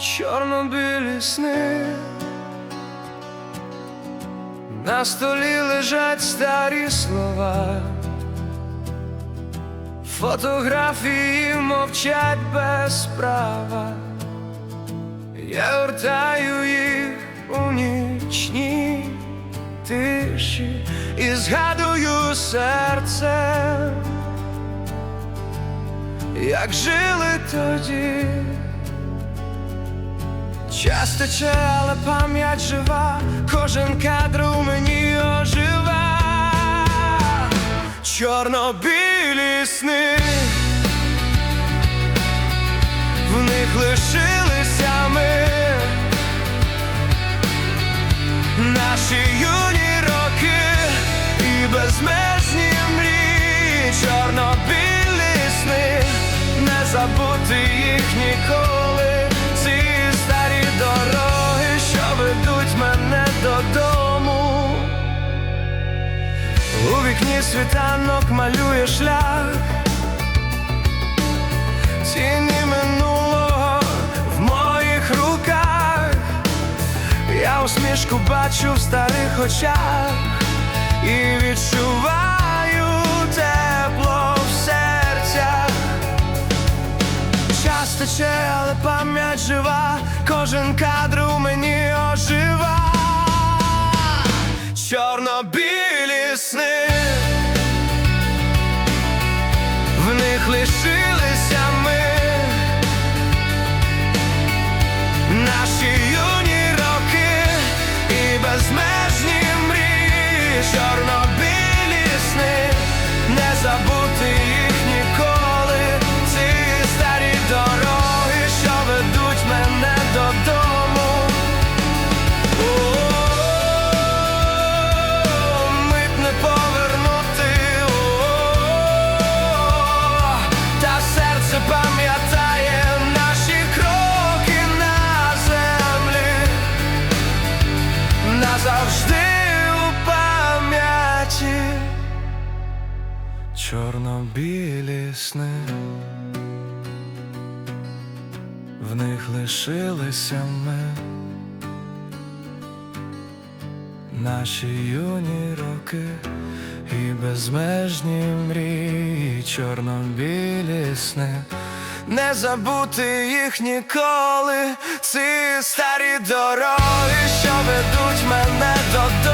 Чорно-білі сни, на столі лежать старі слова, фотографії мовчать без права, я гортаю їх у нічній тиші і згадую серце, як жили тоді. Час тече, але пам'ять жива, кожен кадр у мені ожива. Чорно-білі сни, в них лишилися ми, наші юні роки і безмежні мрії, забути їх ніколи. Ці старі дороги, що ведуть мене додому. У вікні світанок малює шлях, тіні минулого в моїх руках. Я усмішку бачу в старих очах і відчуваю тече, але пам'ять жива, кожен кадр у мені ожива. Чорно-білі сни, в них лишилися ми, наші юні роки і безмежні мрії, чорно-білі назавжди у пам'яті. Чорно-білі сни, в них лишилися ми, наші юні роки і безмежні мрії, чорно-білі сни, не забути їх ніколи, ці старі дороги, що ведуть мене додому.